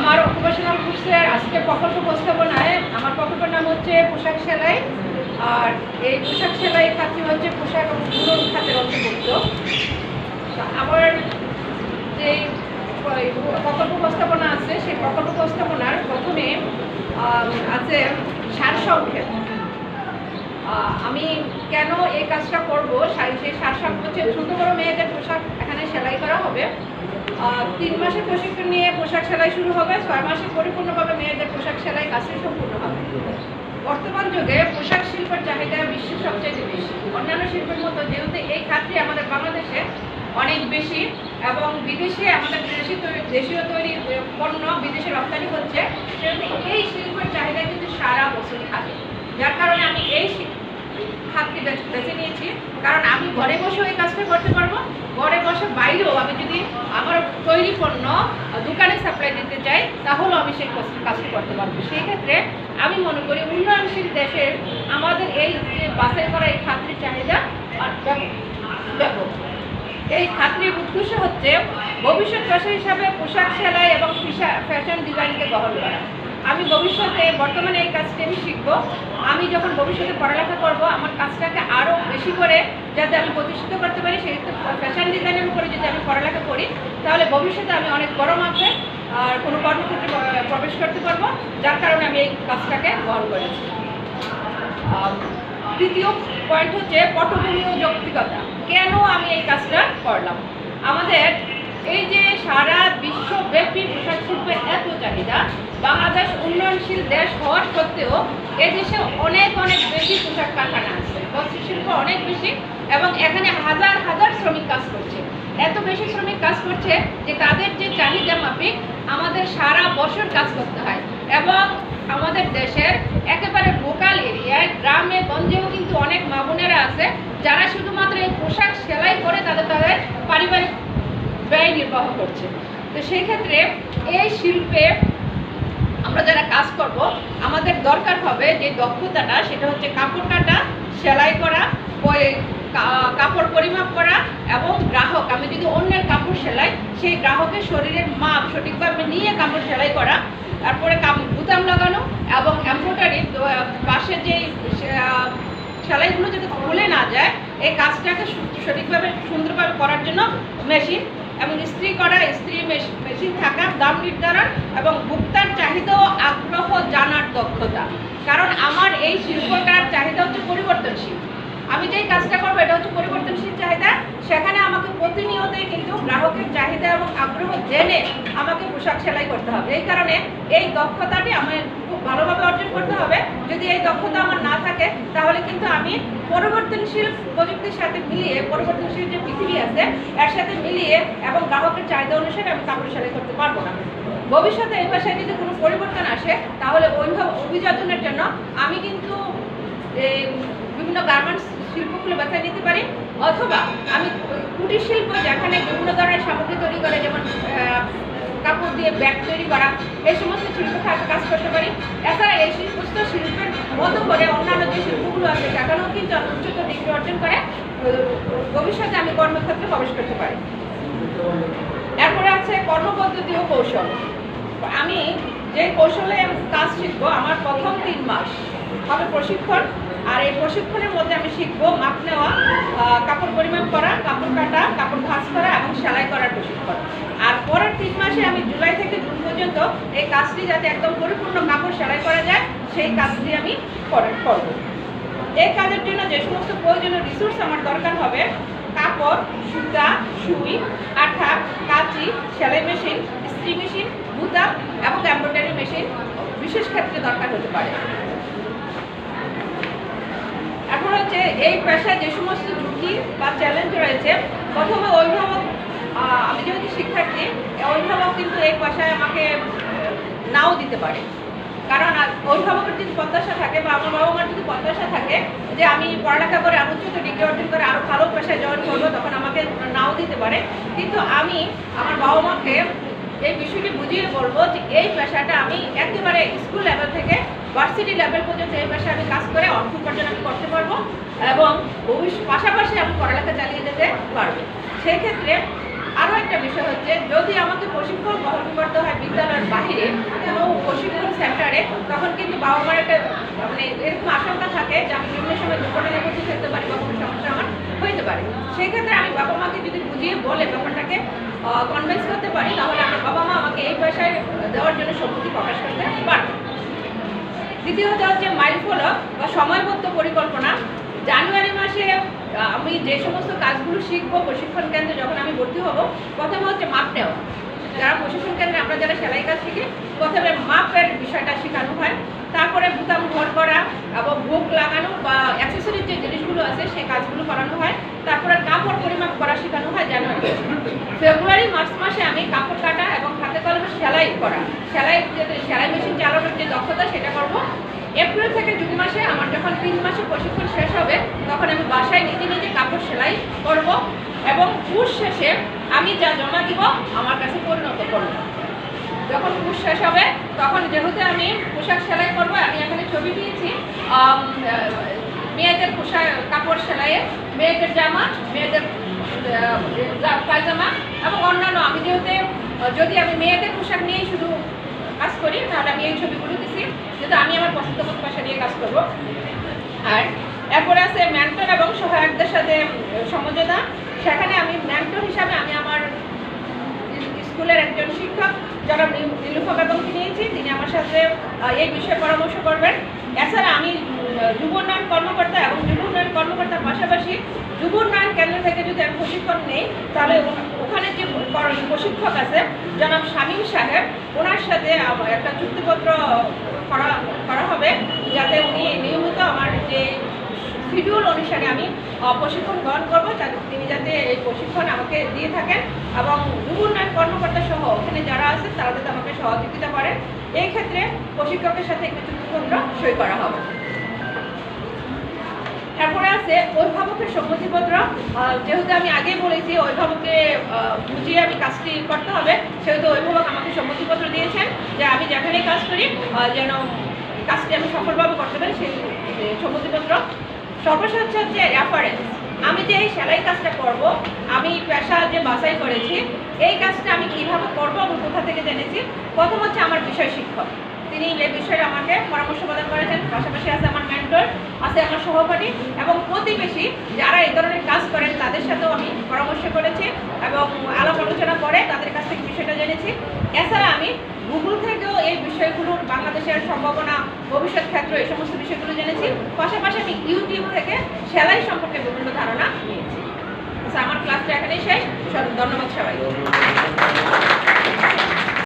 আমার অকুপেশনাল কোর্সের আজকে প্রকল্প উপস্থাপনায় আমার প্রকল্পের নাম হচ্ছে পোশাক সেলাই আর এই পোশাক সেলাই খাতটি হচ্ছে পোশাক বুনন খাতের অন্তর্ভুক্ত। আমার যে প্রকল্প উপস্থাপনা আছে সেই প্রকল্প উপস্থাপনার প্রথমে আছে সারসংক্ষেপ আহ, আমি কেন এই কাজটা করব? সার- সেই সারসংক্ষেপ হচ্ছে ছোট বড় মেয়েদের পোশাক এখানে সেলাই করা হবে। তিন মাসের প্রশিক্ষণ নিয়ে সেলাই শুরু হবে, ছয় মাসে পরিপূর্ণভাবে মেয়েদের পোশাক সেলাই কাছে সম্পূর্ণ হবে। বর্তমান যুগে পোশাক শিল্পের চাহিদা বিশ্বের সবচেয়ে বেশি। অন্যান্য শিল্পের মতো যেহেতু এই খাতটি আমাদের বাংলাদেশে অনেক বেশি এবং বিদেশে আমাদের দেশি দেশীয় তৈরি পণ্য বিদেশে রপ্তানি হচ্ছে, সেহেতু এই শিল্পের চাহিদা কিন্তু সারা বছরই থাকে। যার কারণে আমি এই খাতটি বেছে নিয়েছি। কারণ আমি ঘরে বসেও এই কাজটা করতে পারব। ঘরে বসে বাইরেও আমি যদি আমার তৈরি পণ্য দোকানে সাপ্লাই দিতে চাই তাহলেও আমি সেই কাজ- কাজটি করতে পারব। সেই ক্ষেত্রে আমি মনে করি উন্নয়নশীল দেশের আমাদের এই যে বাছাই করা এই খাতটির চাহিদা ব্যাপক। এই খাতটির উদ্দেশ্য হচ্ছে ভবিষ্যৎ পেশা হিসাবে পোশাক সেলাই এবং ফ্যাশন ডিজাইনকে গ্রহণ করা। আমি ভবিষ্যতে, বর্তমানে এই কাজটি আমি শিখব। আমি যখন ভবিষ্যতে পড়ালেখা করব, আমার কাজটাকে আরও বেশি করে যাতে আমি প্রতিষ্ঠিত করতে পারি, সেই ফ্যাশন ডিজাইনের উপরে যদি আমি পড়ালেখা করি, তাহলে ভবিষ্যতে আমি অনেক বড় মাপে আর কোনো কর্মক্ষেত্রে প্র- প্রবেশ করতে পারব, যার কারণে আমি এই কাজটাকে গ্রহণ করেছি। তৃতীয় পয়েন্ট হচ্ছে পটভূমি ও যৌক্তিকতা। কেন আমি এই কাজটা করলাম? আমাদের এই যে সারা বিশ্বব্যাপী পোশাক শিল্পের এত চাহিদা বাংলাদেশ উন্নয়নশীল দেশ হওয়ার সত্ত্বেও এদেশে অনেক অনেক বেশি পোশাক কারখানা আছে বস্ত্র শিল্প অনেক বেশি এবং এখানে হাজার হাজার শ্রমিক কাজ করছে। এত বেশি শ্রমিক কাজ করছে যে তাদের যে চাহিদা মাফিক, আমাদের সারা বছর কাজ করতে হয় এবং আমাদের দেশের একেবারে লোকাল এরিয়ায়, গ্রামে, গঞ্জেও কিন্তু অনেক মা বোনেরা আছে যারা শুধুমাত্র এই পোশাক সেলাই করে তাদের তাদের পারিবারিক ব্যয় নির্বাহ করছে। তো সেই ক্ষেত্রে এই শিল্পে আমরা যারা কাজ করব, আমাদের দরকার হবে যে দক্ষতাটা, সেটা হচ্ছে কাপড় কাটা, সেলাই করা কাপড় পরিমাপ করা এবং গ্রাহক। আমি যদি অন্যের কাপড় সেলাই, সেই গ্রাহকের শরীরের মাপ সঠিকভাবে নিয়ে কাপড় সেলাই করা, তারপরে বুতাম লাগানো এবং এমব্রয়ডারি পাশে যে সেলাইগুলো যাতে খুলে না যায়, এই কাজটাকে সঠিকভাবে, সুন্দরভাবে করার জন্য মেশিন এবং ইস্ত্রি করা ইস্ত্রি মেশ- মেশিন থাকার দাম নির্ধারণ এবং ভোক্তার চাহিদা ও আগ্রহ জানার দক্ষতা। কারণ আমার এই শিল্পটার চাহিদা হচ্ছে পরিবর্তনশীল। আমি যেই কাজটা করব এটা হচ্ছে পরিবর্তনশীল চাহিদা। সেখানে আমাকে প্রতিনিয়তই কিন্তু গ্রাহকের চাহিদা এবং আগ্রহ জেনে আমাকে পোশাক সেলাই করতে হবে। এই কারণে এই দক্ষতাটি আমার খুব ভালোভাবে অর্জন করতে হবে। যদি এই দক্ষতা আমার না থাকে, তাহলে কিন্তু আমি পরিবর্তনশীল প্রযুক্তির সাথে মিলিয়ে, পরিবর্তনশীল যে পৃথিবী আছে, এর সাথে মিলিয়ে এবং গ্রাহকের চাহিদা অনুসারে আমি কাপড় সেলাই করতে পারব না। ভবিষ্যতে এই ভাষায় যদি কোনো পরিবর্তন আসে, তাহলে অভিযোজনের জন্য আমি কিন্তু বিভিন্ন গার্মেন্টস শিল্পগুলো বেছে নিতে পারি, অথবা আমি কুটির শিল্প যেখানে বিভিন্ন ধরনের সামগ্রী তৈরি করে, যেমন কাপড় দিয়ে ব্যাগ তৈরি করা, এই সমস্ত শিল্প কাজ- কাজ করতে পারি। এছাড়া এই সমস্ত শিল্পের মতো করে অন্যান্য যে শিল্পগুলো আছে, সেখানেও কিন্তু আমি উচ্চতর ডিগ্রি অর্জন করে ভবিষ্যতে আমি কর্মক্ষেত্রে প্রবেশ করতে পারি। এরপরে আছে কর্মপদ্ধতি ও কৌশল। আমি যে কৌশলে কাজ শিখব, আমার প্রথম তিন মাস হবে প্রশিক্ষণ। আর এই প্রশিক্ষণের মধ্যে আমি শিখব মাপ নেওয়া কাপড় পরিমাপ করা, কাপড় কাটা, কাপড় ভাঁজ করা এবং সেলাই করার প্রশিক্ষণ। আর পরের তিন মাসে আমি জুলাই থেকে জুন পর্যন্ত এই কাজটি যাতে একদম পরিপূর্ণ কাপড় সেলাই করা যায়, সেই কাজটি আমি করে করব। এই কাজের জন্য যে সমস্ত প্রয়োজনীয় রিসোর্স আমার দরকার হবে, কাপড়, সুতা, সুই, আঠা, কাঁচি, সেলাই মেশিন স্ত্রি মেশিন বুতা এবং এমব্রয়ডারি মেশিন বিশেষ ক্ষেত্রে দরকার হতে পারে। হচ্ছে এই পেশায় যে সমস্ত ঝুঁকি বা চ্যালেঞ্জ রয়েছে, প্রথমে অভিভাবক আমি যেহেতু শিক্ষার্থী, অভিভাবক কিন্তু এই পেশায় আমাকে নাও দিতে পারে। কারণ অভিভাবকের যদি প্রত্যাশা থাকে বা আমার বাবা মার যদি প্রত্যাশা থাকে যে আমি পড়ালেখা করে আরও উচ্চত ডিগ্রি অর্জন করে আরও ভালো পেশায় জয়েন করব, তখন আমাকে নাও দিতে পারে। কিন্তু আমি আমার বাবা মাকে এই বিষয়টি বুঝিয়ে বলব যে এই পেশাটা আমি একেবারে স্কুল লেভেল থেকে ভার্সিটি লেভেল পর্যন্ত এই পেশায় আমি কাজ করে অর্থ উপার্জন আমি করতে পারব এবং ভবিষ্যৎ পাশাপাশি আমি পড়ালেখা চালিয়ে যেতে পারব। সেই ক্ষেত্রে আরও একটা বিষয় হচ্ছে, যদি আমাকে প্রশিক্ষণ গ্রহণ করতে হয় বিদ্যালয়ের বাহিরে কোনো প্রশিক্ষণ সেন্টারে, তখন কিন্তু বাবা মার একটা মানে এরকম আশঙ্কা থাকে যে আমি বিভিন্ন সময় দুর্ঘটনার মধ্যে ফেলতে পারি বা কোনো সমস্যা আমার হইতে পারে। সেক্ষেত্রে আমি বাবা মাকে যদি বুঝিয়ে বলে ব্যাপারটাকে কনভিন্স করতে পারি, তাহলে আমার বাবা মা আমাকে এই পয়সায় দেওয়ার জন্য সম্মতি প্রকাশ করতে পারবে। দ্বিতীয়ত হচ্ছে মাইল ফলক বা সময়বদ্ধ পরিকল্পনা। জানুয়ারি মাসে আমি যে সমস্ত কাজগুলো শিখব প্রশিক্ষণ কেন্দ্রে যখন আমি ভর্তি হব, প্রথমে হচ্ছে মাপ নেওয়া। যারা প্রশিক্ষণ কেন্দ্রে, আমরা যারা সেলাই কাজ শিখি প্রথমে মাপের বিষয়টা শেখানো হয়, তারপরে বুতাম ঘর করা এবং ভোগ লাগানো বা অ্যাক্সেসরির যে জিনিসগুলো আছে, সেই কাজগুলো করানো হয়। তারপরে কাপড় পরিমাপ করা শেখানো হয় জানুয়ারি ফেব্রুয়ারি, মার্চ মাসে আমি কাপড় কাটা এবং হাতে কলমে সেলাই করা। সেলাই সেলাই মেশিন চালানোর যে দক্ষতা, সেটা করব। এপ্রিল থেকে জুন মাসে আমার যখন তিন মাসে প্রশিক্ষণ শেষ হবে, তখন আমি বাসায় নিজে নিজে কাপড় সেলাই করব এবং কোর্স শেষে আমি যা জমা দিব আমার কাছে পরিণত করব। যখন কোর্স শেষ হবে, তখন যেহেতু আমি পোশাক সেলাই করব, আমি এখানে ছবি দিয়েছি মেয়েদের পোশাক, কাপড় সেলাইয়ে, মেয়েদের জামা, মেয়েদের পায়জামা এবং অন্যান্য। আমি যেহেতু, যদি আমি মেয়েদের পোশাক নিয়েই শুধু কাজ করি, তাহলে আমি এই ছবিগুলো দিছি, যেহেতু আমি আমার পছন্দ মতো ভাষা নিয়ে কাজ করব। আর এরপরে আছে ম্যান্টন এবং সহায়কদের সাথে সমঝোতা। সেখানে আমি ম্যান্টন হিসাবে আমি আমার স্কুলের একজন শিক্ষক যারা নীলুফা বেগমকে নিয়েছি তিনি আমার সাথে এই বিষয়ে পরামর্শ করবেন। এছাড়া আমি যুব উন্নয়ন কর্মকর্তা এবং যুব উন্নয়ন কর্মকর্তার পাশাপাশি যুব উন্নয়ন কেন্দ্র থেকে যদি আমি প্রশিক্ষণ নেই, তাহলে ওখানে যে প্রশিক্ষক আছে, জনাব শামীম সাহেব, ওনার সাথে একটা চুক্তিপত্র করা করা হবে, যাতে উনি নিয়মিত আমার যে শিডিউল অনুসারে আমি প্রশিক্ষণ গ্রহণ করব তিনি যাতে এই প্রশিক্ষণ আমাকে দিয়ে থাকেন এবং যুব উন্নয়ন কর্মকর্তা সহ ওখানে যারা আছে, তারা যাতে আমাকে সহযোগিতা করেন এই ক্ষেত্রে প্রশিক্ষকের সাথে একটি চুক্তিপত্র সই করা হবে। তারপরে আছে অভিভাবকের সম্মতিপত্র। যেহেতু আমি আগেই বলেছি, অভিভাবককে বুঝিয়ে আমি কাজটি করতে হবে, সেহেতু অভিভাবক আমাকে সম্মতিপত্র দিয়েছেন যে আমি যেখানেই কাজ করি যেন কাজটি আমি সফলভাবে করতে পারি, সেই সম্মতিপত্র। সর্বশেষ হচ্ছে রেফারেন্স আমি যে এই সেলাই কাজটা করব, আমি পেশা যে বাছাই করেছি, এই কাজটা আমি কীভাবে করব এবং কোথা থেকে জেনেছি? প্রথম হচ্ছে আমার বিষয় শিক্ষক। তিনি এই বিষয়ে আমাকে পরামর্শ প্রদান করেছেন। পাশাপাশি আছে আমার মেন্টর আছে আমার সহপাঠী এবং প্রতিবেশী যারা এই ধরনের কাজ করেন, তাদের সাথেও আমি পরামর্শ করেছি এবং আলাপ আলোচনা করে তাদের কাছ থেকে বিষয়টা জেনেছি। এছাড়া আমি গুগল থেকেও এই বিষয়গুলোর বাংলাদেশের সম্ভাবনা, ভবিষ্যৎ ক্ষেত্র, এই সমস্ত বিষয়গুলো জেনেছি। পাশাপাশি আমি ইউটিউব থেকে সেলাই সম্পর্কে বিভিন্ন ধারণা নিয়েছি। আচ্ছা আমার ক্লাসটা এখানেই শেষ। ধন্যবাদ সবাই